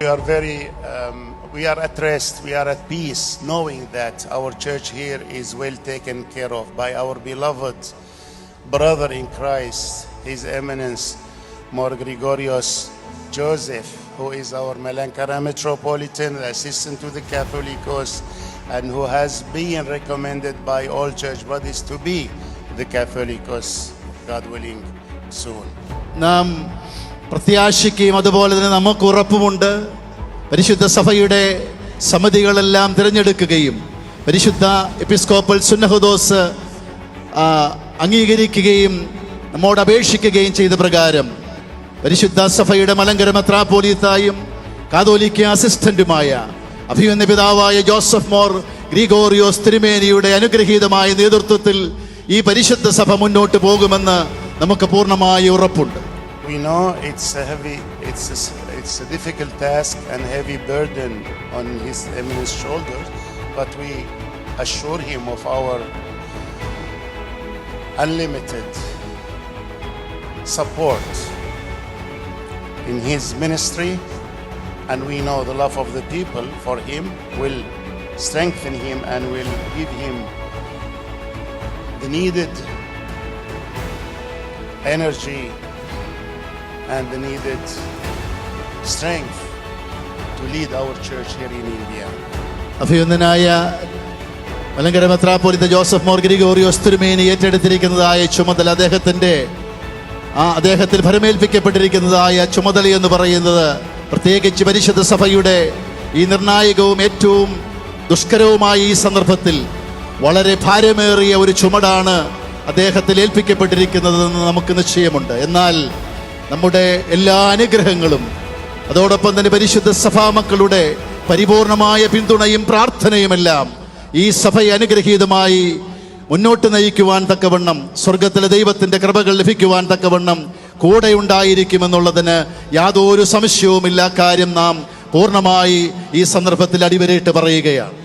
We are very, um, we are at rest, we are at peace, knowing that our church here is well taken care of by our beloved brother in Christ, His Eminence, More Gregorios Joseph, who is our Malankara Metropolitan Assistant to the Catholicos, and who has been recommended by all church bodies to be the Catholicos, God willing, soon. നാം പ്രത്യാശിക്കുകയും അതുപോലെ തന്നെ നമുക്ക് ഉറപ്പുമുണ്ട്. പരിശുദ്ധ സഭയുടെ സമിതികളെല്ലാം തിരഞ്ഞെടുക്കുകയും പരിശുദ്ധ episcopal സുന്നഹദോസ് അംഗീകരിക്കുകയും നമ്മോട് അപേക്ഷിക്കുകയും ചെയ്ത പ്രകാരം പരിശുദ്ധ സഭയുടെ മലങ്കര മെത്രാപോലീത്തായും കാതോലിക്ക അസിസ്റ്റന്റുമായ അഭിമന്യ പിതാവായ ജോസഫ് മോർ ഗ്രിഗോറിയോസ് തിരുമേനിയുടെ അനുഗ്രഹീതമായ നേതൃത്വത്തിൽ ഈ പരിശുദ്ധ സഭ മുന്നോട്ട് പോകുമെന്ന് നമുക്ക് പൂർണമായി ഉറപ്പുണ്ട്. We know it's a heavy, it's a, it's a difficult task and heavy burden on His Eminence shoulders, but we assure Him of our unlimited support in His ministry, and we know the love of the people for Him will strengthen Him and will give Him the needed energy and the needed strength to lead our church here in India. അഭിനന്ദനായ മലങ്കര മെത്രാപ്പോലിത്ത ജോസഫ് മോർഗരിഗോറിയോസ് തിരുമേനി ഏറ്റെടുത്തിരിക്കുന്നതായ ചുമതല അദ്ദേഹത്തിന്റെ ആ അദ്ദേഹത്തിൽ ഭരമേൽപ്പിക്കപ്പെട്ടിരിക്കുന്നതായ ചുമതല എന്ന് പറയുന്നത് പ്രത്യേകിച്ച് പരിശുദ്ധ സഭയുടെ ഈ നിർണായകവും ഏറ്റവും ദുഷ്കരവുമായ ഈ സന്ദർഭത്തിൽ വളരെ ഭാരമേറിയ ഒരു ചുമടാണ് അദ്ദേഹത്തിൽ ഏൽപ്പിക്കപ്പെട്ടിരിക്കുന്നതെന്ന് നമുക്ക് നിശ്ചയമുണ്ട് എന്നാൽ നമ്മുടെ എല്ലാ അനുഗ്രഹങ്ങളും അതോടൊപ്പം തന്നെ പരിശുദ്ധ സഭാമക്കളുടെ പരിപൂർണമായ പിന്തുണയും പ്രാർത്ഥനയുമെല്ലാം ഈ സഭയെ അനുഗ്രഹീതമായി മുന്നോട്ട് നയിക്കുവാൻ തക്കവണ്ണം സ്വർഗത്തിലെ ദൈവത്തിന്റെ കൃപകൾ ലഭിക്കുവാൻ തക്കവണ്ണം കൂടെ ഉണ്ടായിരിക്കുമെന്നുള്ളതിന് യാതൊരു സംശയവുമില്ല. കാര്യം നാം പൂർണമായി ഈ സന്ദർഭത്തിൽ അടിവരയിട്ട് പറയുകയാണ്.